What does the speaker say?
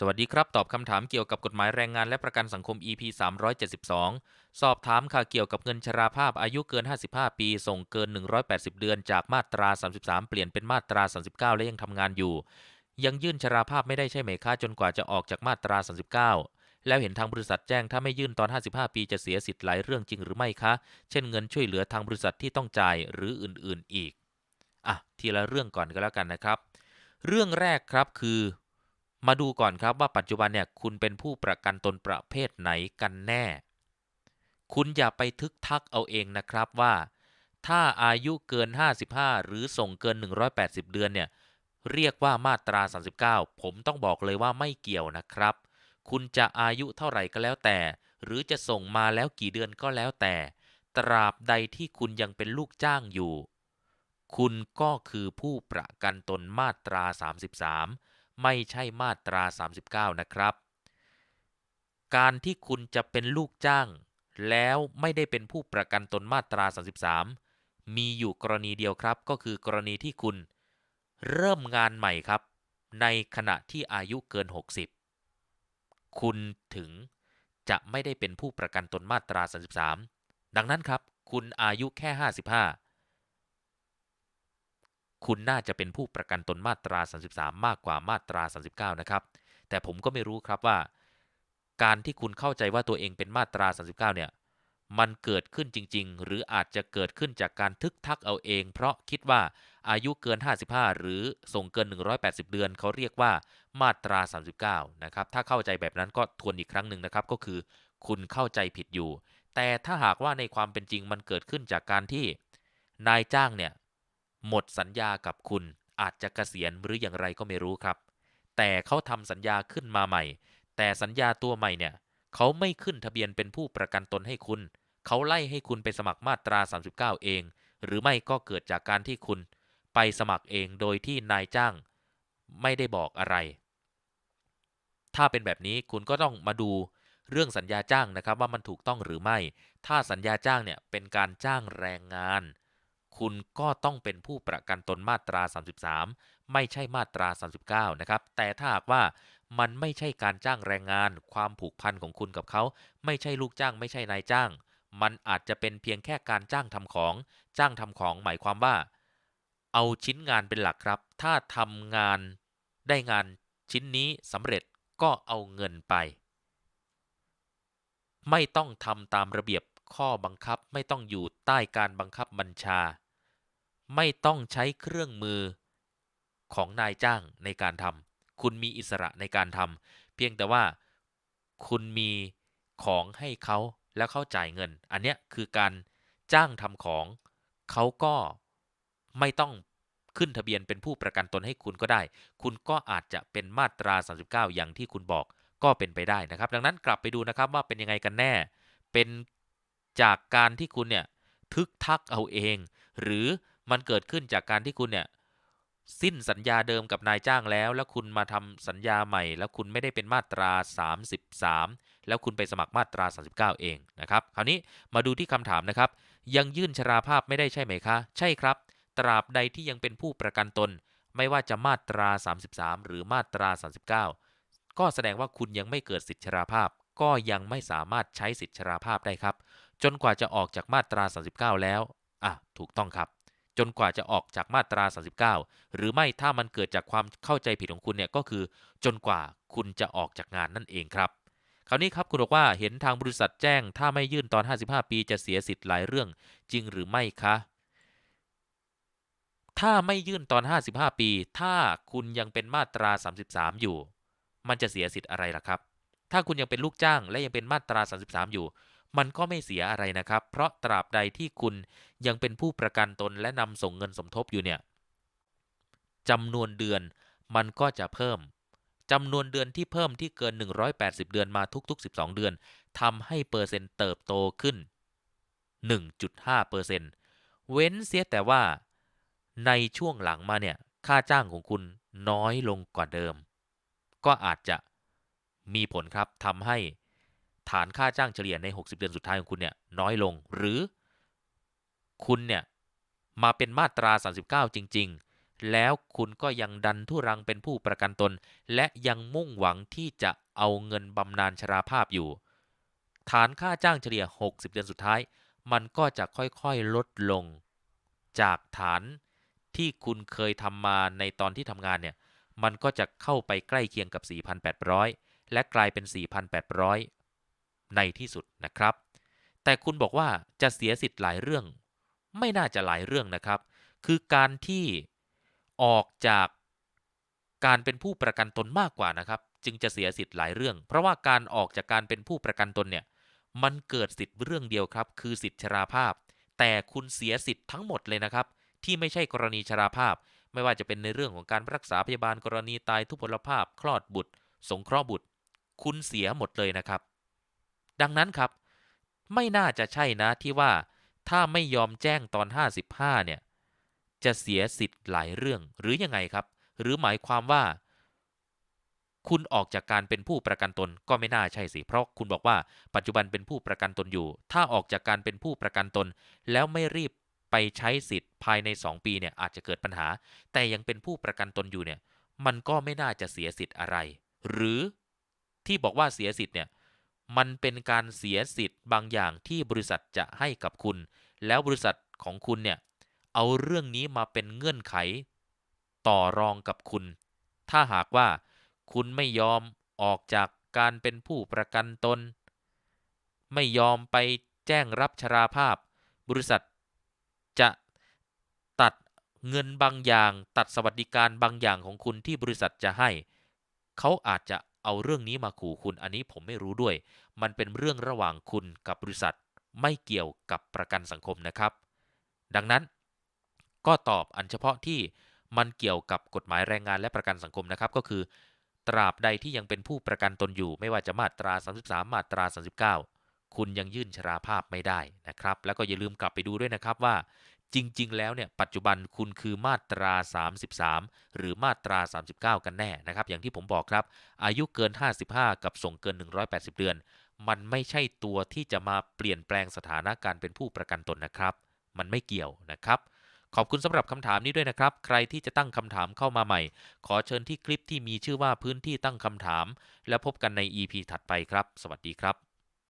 สวัสดีครับ ตอบคำถามเกี่ยวกับกฎหมายแรงงานและประกันสังคม EP 372 สอบถามค่ะเกี่ยวกับเงินชราภาพอายุเกิน 55 ปี ส่งเกิน 180 เดือนจากมาตรา 33 เปลี่ยนเป็นมาตรา 39 และยังทำงานอยู่ ยังยื่นชราภาพไม่ได้ใช่ไหมคะจนกว่าจะออกจากมาตรา 39 แล้วเห็นทางบริษัทแจ้งถ้าไม่ยื่นตอน 55 ปีจะเสียสิทธิ์หลายเรื่องจริงหรือไม่คะ เช่นเงินช่วยเหลือทางบริษัทที่ต้องจ่ายหรืออื่นๆอีก อะ ทีละเรื่องก่อนก็แล้วกันนะครับ เรื่องแรกครับคือ มาดูก่อนครับว่าปัจจุบันเนี่ยคุณเป็นผู้ประกันตนประเภทไหนกันแน่ คุณอย่าไปทึกทักเอาเองนะครับว่า ถ้าอายุเกิน 55 หรือส่งเกิน 180 เดือนเนี่ยเรียกว่ามาตรา 39 ผมต้องบอกเลยว่าไม่เกี่ยวนะครับ คุณจะอายุเท่าไหร่ก็แล้วแต่ หรือจะส่งมาแล้วกี่เดือนก็แล้วแต่ ตราบใดที่คุณยังเป็นลูกจ้างอยู่ คุณก็คือผู้ประกันตนมาตรา 33 ไม่ใช่มาตรา 39 นะครับ การที่คุณจะเป็นลูกจ้าง แล้วไม่ได้เป็นผู้ประกันตนมาตรา 33 มีอยู่กรณีเดียวครับ ก็คือกรณีที่คุณเริ่มงานใหม่ครับ ในขณะที่อายุเกิน 60 คุณถึงจะไม่ได้เป็นผู้ประกันตนมาตรา 33 ดังนั้นครับ คุณอายุแค่ 55 คุณน่าจะเป็นผู้ประกันตนมาตรา 33 มากกว่ามาตรา 39 นะครับ แต่ผมก็ไม่รู้ครับว่า การที่คุณเข้าใจว่าตัวเองเป็นมาตรา 39 เนี่ย มันเกิดขึ้นจริง ๆ หรืออาจจะเกิดขึ้นจากการทึกทักเอาเอง เพราะคิดว่าอายุเกิน 55 หรือส่งเกิน 180 เดือน เขาเรียกว่ามาตรา 39 นะครับ ถ้าเข้าใจแบบนั้นก็ทวนอีกครั้งหนึ่งนะครับ ก็คือ คุณเข้าใจผิดอยู่ แต่ถ้าหากว่าในความเป็นจริงมันเกิดขึ้นจากการที่นายจ้างเนี่ย หมดสัญญากับคุณอาจจะเกษียณหรืออย่างไรก็ไม่รู้ครับ แต่เขาทำสัญญาขึ้นมาใหม่ แต่สัญญาตัวใหม่เนี่ยเขาไม่ขึ้นทะเบียนเป็นผู้ประกันตนให้คุณ เขาไล่ให้คุณไปสมัครมาตรา 39 เอง หรือไม่ก็เกิดจากการที่คุณ ไปสมัครเองโดยที่นายจ้าง ไม่ได้บอกอะไร ถ้าเป็นแบบนี้คุณก็ต้องมาดูเรื่องสัญญาจ้างนะครับว่ามันถูกต้องหรือไม่ ถ้าสัญญาจ้างเนี่ยเป็นการจ้างแรงงาน คุณก็ต้องเป็นผู้ประกันตนมาตรา 33 ไม่ใช่มาตรา 39 นะครับ แต่ถ้าหากว่ามันไม่ใช่การจ้างแรงงาน ความผูกพันของคุณกับเขา ไม่ใช่ลูกจ้าง ไม่ใช่นายจ้าง มันอาจจะเป็นเพียงแค่การจ้างทำของ จ้างทำของหมายความว่า เอาชิ้นงานเป็นหลักครับ ถ้าทำงานได้งานชิ้นนี้สำเร็จก็เอาเงินไป ไม่ต้องทำตามระเบียบข้อบังคับไม่ต้องอยู่ใต้การบังคับบัญชา ไม่ต้องใช้เครื่องมือของนายจ้างในการทำคุณมีอิสระในการทำเพียงแต่ว่าคุณมีของให้เขาแล้วเขาจ่ายเงิน อันเนี้ยคือการจ้างทำของ เขาก็ไม่ต้องขึ้นทะเบียนเป็นผู้ประกันตนให้คุณก็ได้ คุณก็อาจจะเป็นมาตรา 39 อย่างที่คุณบอกก็เป็นไปได้นะครับ ดังนั้นกลับไปดูนะครับว่าเป็นยังไงกันแน่ เป็นจากการที่คุณเนี่ยทึกทักเอาเอง หรือ มันเกิดขึ้นจากการที่คุณเนี่ยสิ้นสัญญาเดิมกับนายจ้างแล้ว แล้วคุณมาทำสัญญาใหม่ แล้วคุณไม่ได้เป็นมาตรา 33 แล้วคุณไปสมัครมาตรา 39 เองนะครับ คราวนี้มาดูที่คำถามนะครับ ยังยื่นชราภาพไม่ได้ใช่ไหมคะ ใช่ครับ ตราบใดที่ยังเป็นผู้ประกันตน ไม่ว่าจะมาตรา 33 หรือมาตรา 39 ก็แสดงว่าคุณยังไม่เกิดสิทธิชราภาพ ก็ยังไม่สามารถใช้สิทธิชราภาพได้ครับ จนกว่าจะออกจากมาตรา 39 แล้วอะถูกต้องครับ จนกว่าจะออกจากมาตรา 39 หรือไม่ถ้ามันเกิดจากความเข้าใจผิดของคุณเนี่ยก็คือ จนกว่าคุณจะออกจากงานนั่นเองครับคราวนี้ครับคุณบอกว่าเห็นทางบริษัทแจ้ง ถ้าไม่ยื่นตอน 55 ปีจะเสียสิทธิ์หลายเรื่อง จริงหรือไม่คะ ถ้าไม่ยื่นตอน 55 ปี ถ้าคุณยังเป็นมาตรา 33 อยู่ มันจะเสียสิทธิ์อะไรล่ะครับ ถ้าคุณยังเป็นลูกจ้างและยังเป็นมาตรา 33 อยู่ มันก็ไม่เสียอะไรนะครับ เพราะตราบใดที่คุณยังเป็นผู้ประกันตนและนำส่งเงินสมทบอยู่เนี่ยจำนวนเดือนมันก็จะเพิ่มจำนวนเดือนที่เพิ่มที่เกิน 180 เดือนมาทุก ๆ 12 เดือนทำให้เปอร์เซ็นต์เติบโตขึ้น 1.5%เปอร์เซ็นต์เว้นเสียแต่ว่า ในช่วงหลังมาเนี่ย ค่าจ้างของคุณน้อยลงกว่าเดิม ก็อาจจะมีผลครับทำให้ ฐานค่าจ้างเฉลี่ยใน 60 เดือนสุดท้ายของคุณเนี่ยน้อยลง หรือคุณเนี่ยมาเป็นมาตรา 39 จริงแล้วคุณก็ยังดันทุรังเป็นผู้ประกันตน และยังมุ่งหวังที่จะเอาเงินบำนาญชราภาพอยู่ ฐานค่าจ้างเฉลี่ย 60 เดือนสุดท้าย มันก็จะค่อยๆลดลง จากฐานที่คุณเคยทำมาในตอนที่ทำงานเนี่ย มันก็จะเข้าไปใกล้เคียงกับ 4,800 และกลายเป็น 4,800 ในที่สุดนะครับ แต่คุณบอกว่าจะเสียสิทธิ์หลายเรื่อง ไม่น่าจะหลายเรื่องนะครับ คือการที่ออกจากการเป็นผู้ประกันตนมากกว่านะครับ จึงจะเสียสิทธิ์หลายเรื่อง เพราะว่าการออกจากการเป็นผู้ประกันตนเนี่ยมันเกิดสิทธิ์เรื่องเดียวครับ คือสิทธิชราภาพ แต่คุณเสียสิทธิ์ทั้งหมดเลยนะครับ ที่ไม่ใช่กรณีชราภาพ ไม่ว่าจะเป็นในเรื่องของการรักษาพยาบาลกรณีตายทุพพลภาพ คลอดบุตร สงเคราะห์บุตร คุณเสียหมดเลยนะครับ ดังนั้นครับ ไม่น่าจะใช่นะที่ว่าถ้าไม่ยอมแจ้งตอน 55 เนี่ย จะเสียสิทธิ์หลายเรื่องหรือยังไงครับ หรือหมายความว่า คุณออกจากการเป็นผู้ประกันตนก็ไม่น่าใช่สิ เพราะคุณบอกว่าปัจจุบันเป็นผู้ประกันตนอยู่ ถ้าออกจากการเป็นผู้ประกันตน แล้วไม่รีบไปใช้สิทธิ์ภายใน 2 ปีเนี่ยอาจจะเกิดปัญหา แต่ยังเป็นผู้ประกันตนอยู่เนี่ย มันก็ไม่น่าจะเสียสิทธิ์อะไร หรือที่บอกว่าเสียสิทธิ์เนี่ย มันเป็นการเสียสิทธิ์บางอย่างที่บริษัทจะให้กับคุณ แล้วบริษัทของคุณเนี่ยเอาเรื่องนี้มาเป็นเงื่อนไข ต่อรองกับคุณ ถ้าหากว่าคุณไม่ยอมออกจากการเป็นผู้ประกันตน ไม่ยอมไปแจ้งรับชราภาพ บริษัทจะตัดเงินบางอย่าง ตัดสวัสดิการบางอย่างของคุณที่บริษัทจะให้ เขาอาจจะ เอาเรื่องนี้มาขู่คุณอันนี้ผมไม่รู้ด้วย มันเป็นเรื่องระหว่างคุณกับบริษัท ไม่เกี่ยวกับประกันสังคมนะครับ ดังนั้น ก็ตอบอันเฉพาะที่มันเกี่ยวกับกฎหมายแรงงานและประกันสังคมนะครับ ก็คือ ตราบใดที่ยังเป็นผู้ประกันตนอยู่ ไม่ว่าจะมาตรา 33 มาตรา 39 คุณยังยื่นชราภาพไม่ได้นะครับ แล้วก็อย่าลืมกลับไปดูด้วยนะครับว่า จริง ๆ แล้วเนี่ยปัจจุบันคุณคือมาตรา 33 หรือมาตรา 39 กันแน่นะครับ อย่างที่ผมบอกครับ อายุเกิน 55 กับส่งเกิน 180 เดือน มันไม่ใช่ตัวที่จะมาเปลี่ยนแปลงสถานะการเป็นผู้ประกันตนนะครับ มันไม่เกี่ยวนะครับขอบคุณสำหรับคำถามนี้ด้วยนะครับ ใครที่จะตั้งคำถามเข้ามาใหม่ ขอเชิญที่คลิปที่มีชื่อว่าพื้นที่ตั้งคำถาม แล้วพบกันใน EP ถัดไปครับ สวัสดีครับ